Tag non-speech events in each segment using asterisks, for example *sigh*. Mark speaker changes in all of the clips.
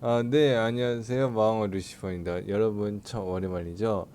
Speaker 1: 아, 네, 안녕하세요. 마왕어 루시퍼입니다. 여러분, 참 오랜만이죠?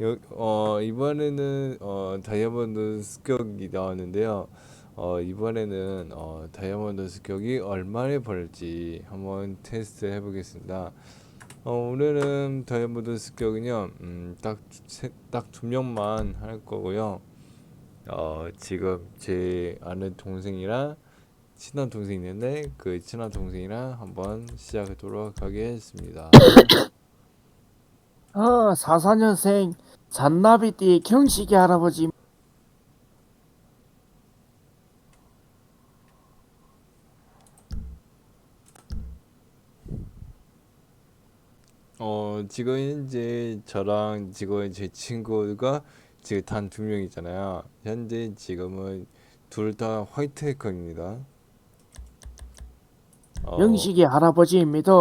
Speaker 1: 여, 어, 이번에는 어, 다이아몬드 습격이 나왔는데요. 어, 이번에는 어, 다이아몬드 습격이 얼마나 벌지 한번 테스트 해보겠습니다. 어, 오늘은 다이아몬드 습격은요, 음, 딱, 딱 두 명만 할 거고요. 어, 지금 제 아는 동생이랑 친한 동생이 있는데 그 친한 동생이랑 한번 시작하도록 하겠습니다.
Speaker 2: 어, 44년생 잔나비띠 경식이 할아버지
Speaker 1: 어, 지금 현재 저랑 지금 제 친구가 지금 단 두 명이잖아요. 현재 지금은 둘 다 화이트 해커입니다. 어,
Speaker 2: 경식이 할아버지입니다.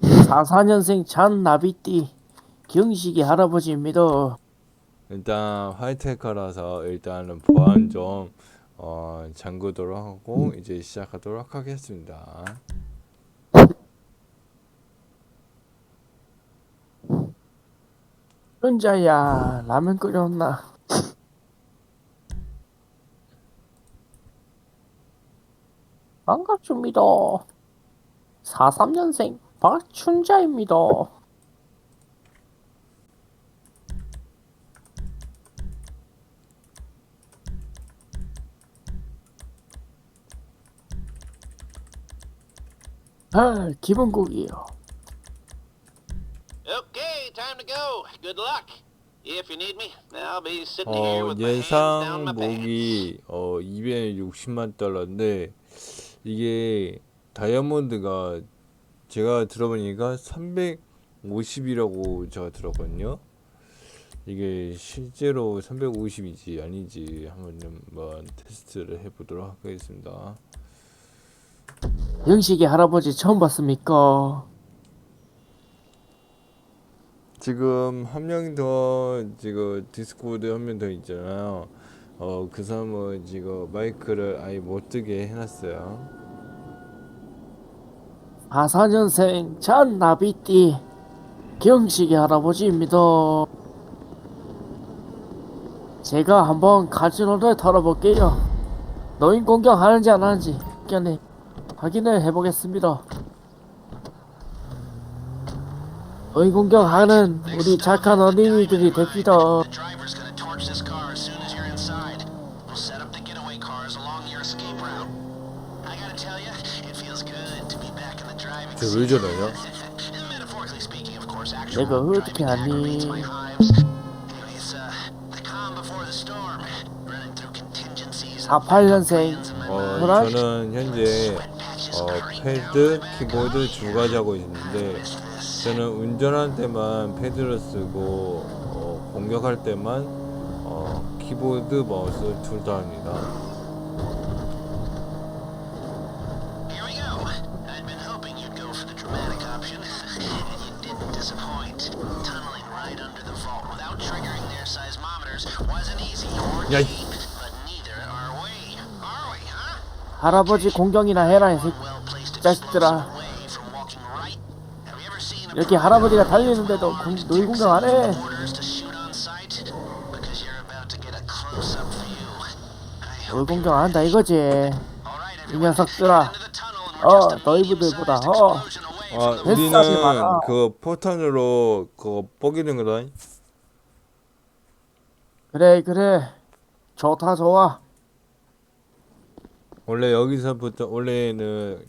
Speaker 2: 44년생 잔나비띠 경식이 할아버지입니다.
Speaker 1: 일단 화이트 해커라서 일단은 보안 좀 어, 잠그도록 하고 이제 시작하도록 하겠습니다.
Speaker 2: 혼자야 라면 끓였나? 반갑습니다. 43년생 박춘자입니다. 아, 기본곡이에요.
Speaker 3: Okay, time to go. Good luck. If you need me, I'll be sitting here
Speaker 1: 어,
Speaker 3: with my hands down
Speaker 1: 예상
Speaker 3: my pants.
Speaker 1: 목이 어 260만 달러인데 이게 다이아몬드가 제가 들어보니까 350이라고 제가 들었거든요. 이게 실제로 350이지 아니지 한번 한번 테스트를 해보도록 하겠습니다.
Speaker 2: 영식이 할아버지 처음 봤습니까?
Speaker 1: 지금 한 명 더 지금 디스코드 한 명 더 있잖아요. 어 그 사람은 지금 마이크를 아예 못 뜨게 해놨어요.
Speaker 2: 44년생 잔 나비띠 경식이 할아버지입니다. 제가 한번 카지노를 털어볼게요. 노인 공격하는지 안 하는지 견해 확인을 해보겠습니다. 노인 공격하는 우리 착한 어린이들이 됩니다.
Speaker 1: 왜 저러냐?
Speaker 2: 내가 어떻게
Speaker 3: uh, through contingencies.
Speaker 2: 48년생
Speaker 1: 어
Speaker 2: 뭐라?
Speaker 1: 저는 현재 어 패드, 키보드 두 가지 하고 있는데 저는 운전할 때만 패드를 쓰고 어, 공격할 때만 어, 키보드, 마우스 둘 다 합니다.
Speaker 3: Huh?
Speaker 2: 할아버지 공격이나 해라 이 새끼. 자식들아. 이렇게 할아버지가 달리는데도 공- 노인 공격 안 해.
Speaker 3: orders to shoot on sight? Because you're about to get a close-up view. I
Speaker 2: 노인
Speaker 3: hope
Speaker 2: 공격 안 한다 이거지. 이 녀석들아. 어, 너희들보다 어.
Speaker 1: 아, 우리는. 그 포탄으로 그거 뻐기는 거다.
Speaker 2: 그래 그래 좋다 좋아
Speaker 1: 원래 여기서부터 원래는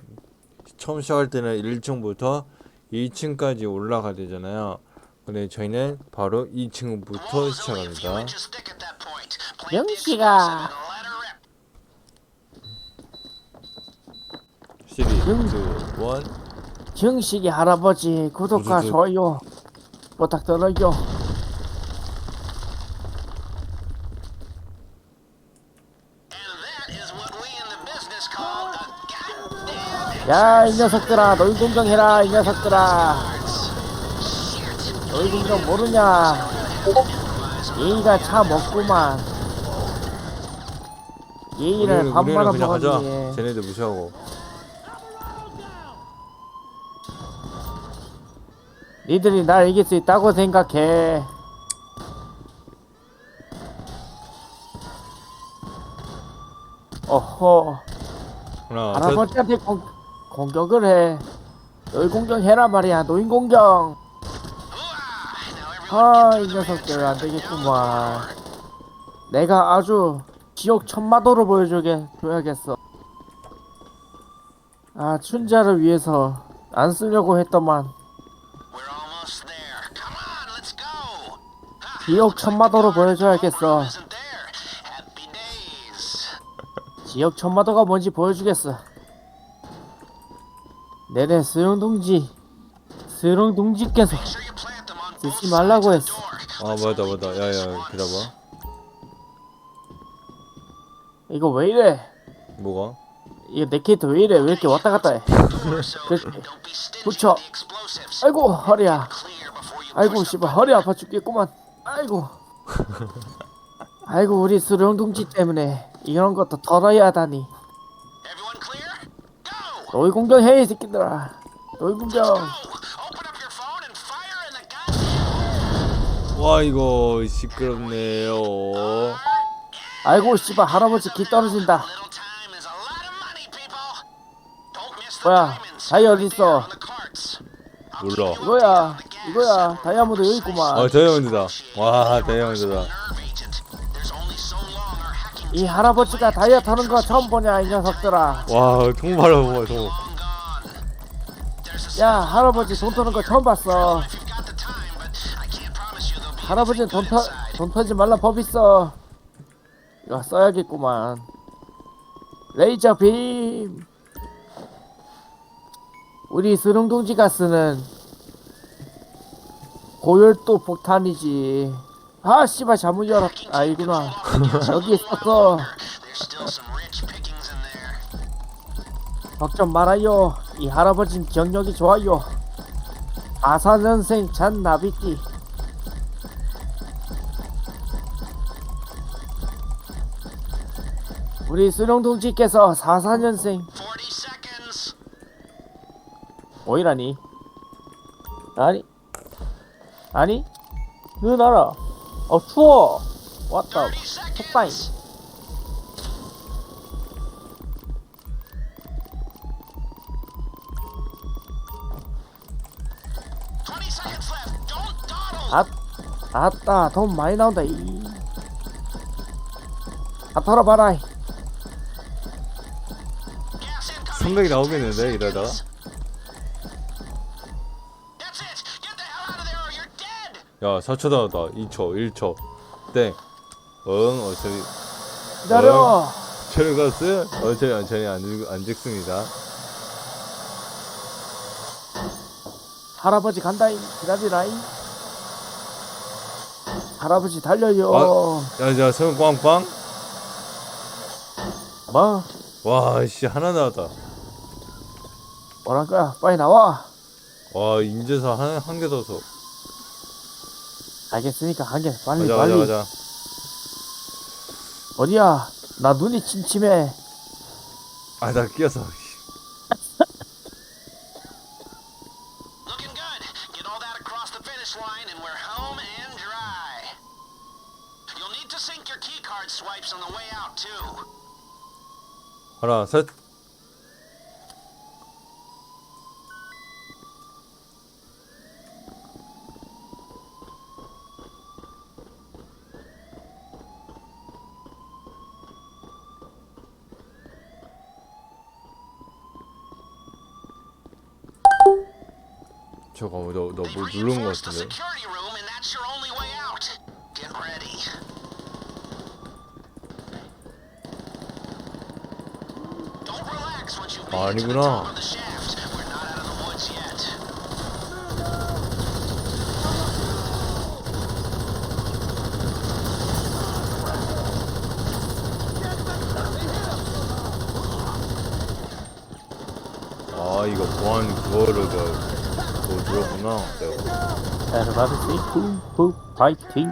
Speaker 1: 처음 시작할 때는 1층부터 2층까지 올라가야 되잖아요. 근데 저희는 바로 2층부터
Speaker 3: Wall is only a few
Speaker 1: 시작합니다.
Speaker 3: rip.
Speaker 1: 3, 2,
Speaker 2: 음.
Speaker 1: 1
Speaker 2: 정식이 할아버지 구독과. 좋아요 부탁드려요 야 이 녀석들아 너희 공격해라 이 녀석들아. 너희 공격 모르냐? 얘가 참 없구만. 예의를
Speaker 1: 우리는,
Speaker 2: 밥
Speaker 1: 우리는
Speaker 2: 말아
Speaker 1: 그냥
Speaker 2: 먹었니?
Speaker 1: 쟤네들 무시하고.
Speaker 2: 니들이 날 이길 수 있다고 생각해. 어허.
Speaker 1: 하나 셋
Speaker 2: 할아버지한테 공, 공격을 해. 너희 공격해라 말이야. 노인 공격. 아 이 녀석들 안 되겠구만. 내가 아주 지옥 천마도로 보여주게 줘야겠어. 아 춘자를 위해서 안 쓰려고 했더만. 지옥 천마도로 보여줘야겠어. 지옥 천마도가 뭔지 보여주겠어 수영 동지 수영 동지께서
Speaker 3: you plant them on both
Speaker 2: 쓰지 말라고 했어.
Speaker 1: 아 맞다 맞다 야야 기다봐
Speaker 2: 이거 왜 이래
Speaker 1: 뭐가?
Speaker 2: 이거 내 캐릭터 왜 이래 왜 이렇게 왔다 갔다 해 그렇지 붙여. 아이고 허리야 아이고 씨발 허리 아파 죽겠구만 아이고 아이고 우리 수령 동지 때문에 이런 것도 털어야 하다니! 너희 공격해 이 새끼들아 너희 공격
Speaker 1: 와 이거 시끄럽네요
Speaker 2: 아이고 씨발 할아버지 기 떨어진다 뭐야. 다이 어딨어
Speaker 1: 몰라.
Speaker 2: 이거야. 이거야 다이아몬드 여기 있구만
Speaker 1: 아 다이아몬드다 와 다이아몬드다
Speaker 2: 이 할아버지가 다이아 타는 거 처음 보냐 이 녀석들아.
Speaker 1: 와
Speaker 3: gone. There's a
Speaker 2: 야 할아버지 돈 터는 거 처음 봤어. 할아버지는 터. 돈 터지 말라 법 있어. 이거 써야겠구만. 레이저 빔. 우리 수릉동지가 쓰는 고열도 폭탄이지 아 씨발 잘못 열었 아이구나. 여기 있었어. 걱정 말아요. 이 할아버진 경력이 좋아요. 아사년생 잔 나비띠. 우리 수령 동지께서 44년생.
Speaker 3: 40 seconds.
Speaker 2: 뭐이라니? 아니. 아니? 누나라 어 추워 왔다
Speaker 3: 30
Speaker 2: 폭파임
Speaker 3: seconds. Twenty seconds left. Don't dawdle.
Speaker 2: 아, 아따 돈 많이 나온다 이. 다 털어봐라
Speaker 3: Gas incoming.
Speaker 1: 300이 나오겠는데 이러다가 야 4초 남았다 2초 1초. 땡응 어차피
Speaker 2: 기다려.
Speaker 1: 체르가스? 어차피 어차피 안, 죽- 죽습니다.
Speaker 2: 할아버지 간다잉 기다리라잉 할아버지 달려요.
Speaker 1: 야야 손 꽝꽝?
Speaker 2: 뭐?
Speaker 1: 와씨 하나 나왔다.
Speaker 2: 뭐랄 거야? 빨리 나와.
Speaker 1: 와 인재사 한 한 개 더서
Speaker 2: 알겠으니까 한개 빨리
Speaker 1: 가자
Speaker 2: 빨리
Speaker 1: 가자 가자
Speaker 2: 어디야 나 눈이 침침해
Speaker 1: 아나 끼었어
Speaker 3: Looking good. Get all that across the finish line and we're home and dry. You'll need to sync your keycard swipes on the way out too.
Speaker 1: 하나 셋 저거 너너 뭐 누른 거
Speaker 3: Reinforce the
Speaker 1: 같은데
Speaker 3: security room and that's your only way out. Get ready. Don't relax once you've made it to the
Speaker 1: 아니구나.
Speaker 3: top of the shaft. We're not out of the woods yet.
Speaker 1: 아 이거 보안 그거를 저 뭐
Speaker 2: 에르바르시 푸푸 파이팅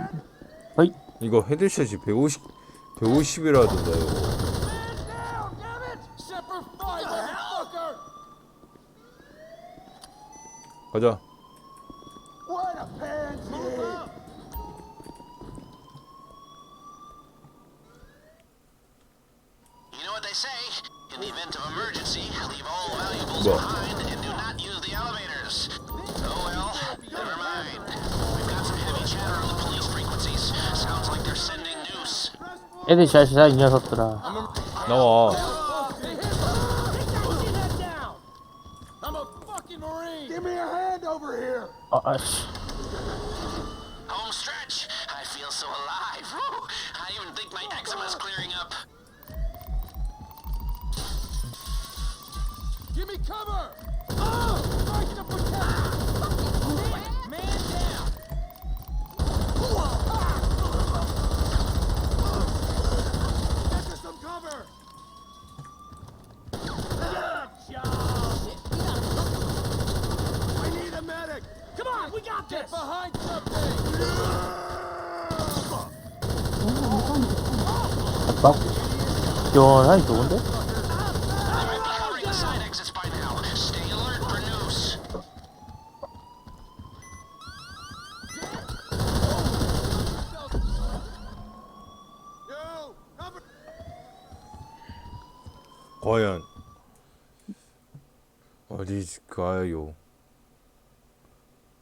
Speaker 2: 허이
Speaker 1: 이거 헤드샷이 150 150이라던데 이거. 가자.
Speaker 3: Know
Speaker 2: 애들 샷이다 이 녀석들아
Speaker 1: 나와.
Speaker 2: 아, 아씨
Speaker 3: Home stretch. I feel so alive. Woo. I even think my eczema's clearing up.
Speaker 4: Give me cover! Oh! Strike to protect! Behind something!
Speaker 2: 막 시원하니 좋은데?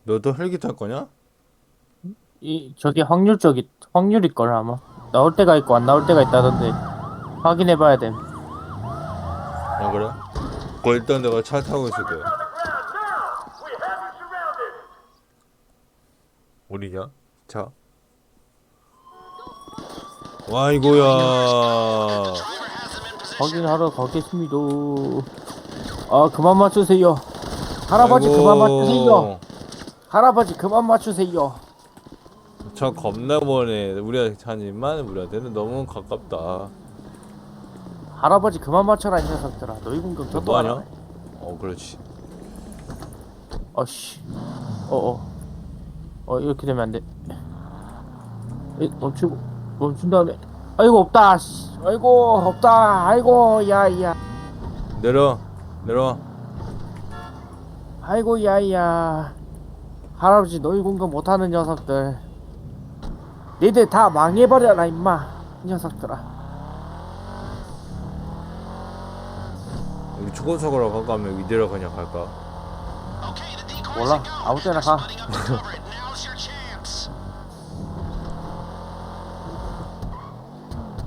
Speaker 1: 너도 헬기 탈 거냐?
Speaker 2: 이 저게 확률적이 확률일 걸 아마 나올 때가 있고 안 나올 때가 있다던데 확인해봐야 됨.
Speaker 1: 아 그래? 그 일단 내가 차 타고 있을게. 어디냐? 차? 와 이거야.
Speaker 2: 확인하러 가겠습니다. 아 그만 맞추세요. 할아버지 그만 맞추세요. 할아버지 그만 맞추세요.
Speaker 1: 차 겁나 머네. 우리 차지만 우리한테는 너무 가깝다.
Speaker 2: 할아버지 그만 맞춰라 이 녀석들아. 너희 공격
Speaker 1: 너
Speaker 2: 저도
Speaker 1: 뭐하냐?
Speaker 2: 하네.
Speaker 1: 어 그렇지.
Speaker 2: 어씨. 어어. 어 이렇게 되면 안 돼. 에 멈추고 멈춘 다음에. 아이고 없다. 씨. 아이고 없다. 아이고 야야.
Speaker 1: 내려 내려.
Speaker 2: 아이고 야야. 할아버지 너희 공격 못하는 녀석들. 니들 다 망해버려라 임마. 이 녀석들아.
Speaker 1: 여기 초고속으로 가까면 이대로 그냥 갈까?
Speaker 2: 몰라. 아무 때나 가. *laughs*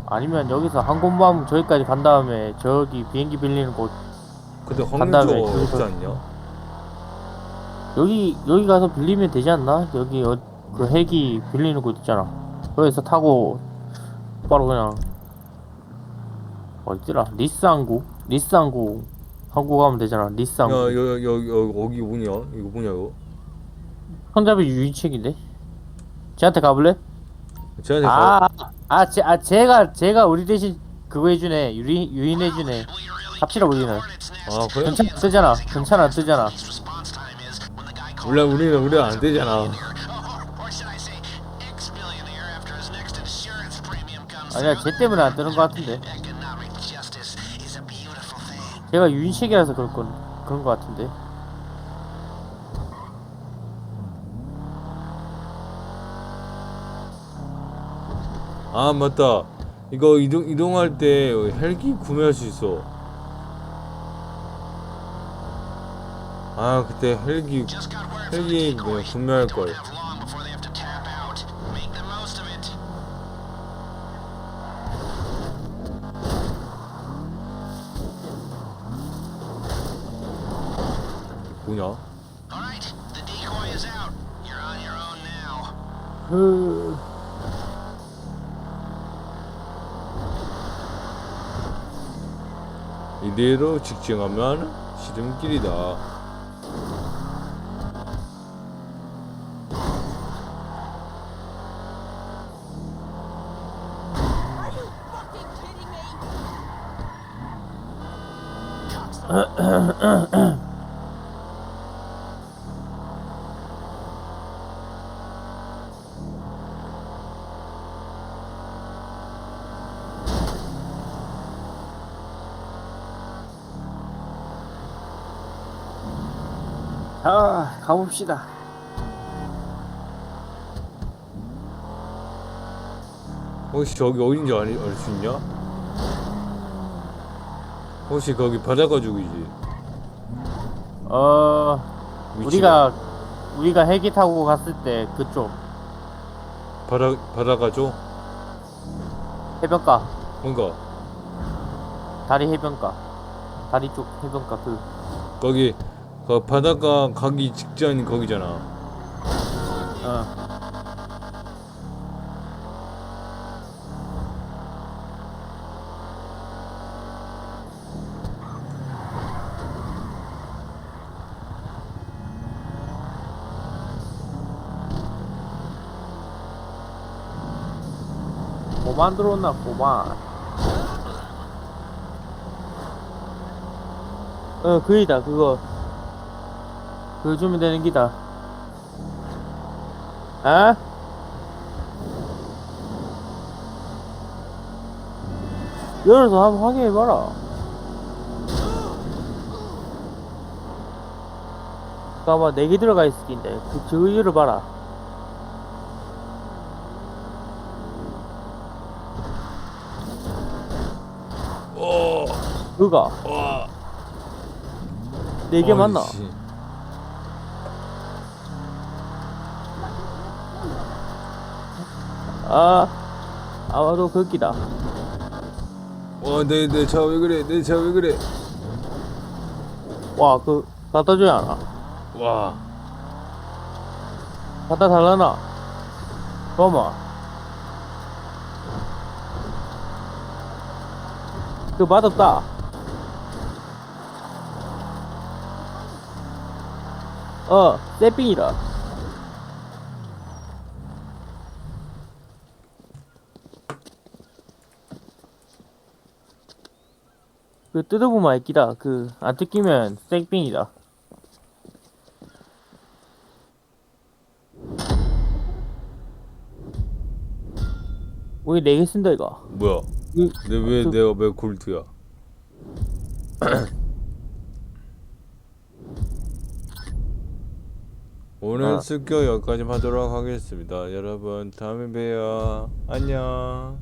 Speaker 2: 아니면 여기서 항공모함 저기까지 간 다음에 저기 비행기 빌리는 곳
Speaker 1: 근데
Speaker 2: 간 다음에 저기서-
Speaker 1: 없지 않냐?
Speaker 2: 여기 여기 가서 빌리면 되지 않나? 여기 어, 그 헬기 빌리는 곳 있잖아. 거기서 타고 바로 그냥 어디더라? 니스항구 니스항구 항구 가면 되잖아.
Speaker 1: 야,
Speaker 2: 니스항구.
Speaker 1: 여, 여, 여, 여기 뭐냐? 이거 뭐냐, 이거?
Speaker 2: 손잡이 유인책인데. 쟤한테 가볼래?
Speaker 1: 쟤한테 가.
Speaker 2: 아, 아, 제, 아, 제가 제가 우리 대신 그거 해주네. 유인 유인해주네.
Speaker 3: You really
Speaker 2: 갑시다 우리는.
Speaker 1: 아, 그래?
Speaker 2: 괜찮아 뜨잖아. 괜찮아 뜨잖아.
Speaker 1: 원래 우리는, 우리는 안 되잖아.
Speaker 2: 아니야. 쟤 때문에 안 뜨는 것 같은데. 제가 유인책이라서 그럴 건 그런 것 같은데.
Speaker 1: 아, 맞다. 이거 이동, 이동할 때 헬기 구매할 수 있어. 아, 그때 헬기, 헬기 뭐
Speaker 3: Don't
Speaker 1: 걸. 뭐냐?
Speaker 2: 그
Speaker 1: 이대로 직진하면 지름길이다.
Speaker 2: 자 가봅시다
Speaker 1: 혹시 저기 어딘지 알 수 있냐? 혹시 거기 바닷가 쪽이지?
Speaker 2: 어
Speaker 1: 위치가?
Speaker 2: 우리가 우리가 헬기 타고 갔을 때 그쪽
Speaker 1: 바다 바닷가 쪽?
Speaker 2: 해변가
Speaker 1: 뭔가
Speaker 2: 다리 해변가 다리 쪽 해변가 그
Speaker 1: 거기 그 바닷가 가기 직전 거기잖아.
Speaker 2: 어. 고만 들어온나 고만 어 그이다 그거 그거 주면 되는 기다. 아? 열어서 한번 확인해봐라. 잠깐만 4개 들어가 있을 텐데. 그 저거 열어봐라.
Speaker 1: 오,
Speaker 2: 그가?
Speaker 1: 와.
Speaker 2: 4개 맞나? 아 아마도 그기다.
Speaker 1: 와, 내내차왜 그래? 내 차 왜 그래?
Speaker 2: 와 그 갖다 줘야 하나?
Speaker 1: 와,
Speaker 2: 갖다 달라나? 잠깐만 그 맛없다. 어 세핑이다 그 뜯어보면 알기다 그 안 뜯기면 생빙이다 우리 4개 쓴다 이거
Speaker 1: 뭐야?
Speaker 2: 이-
Speaker 1: 내왜
Speaker 2: 그-
Speaker 1: 내가 왜 골드야? *clears throat* 오늘
Speaker 2: 아.
Speaker 1: 습격 여기까지 하도록 하겠습니다. 여러분 다음에 봬요. 안녕.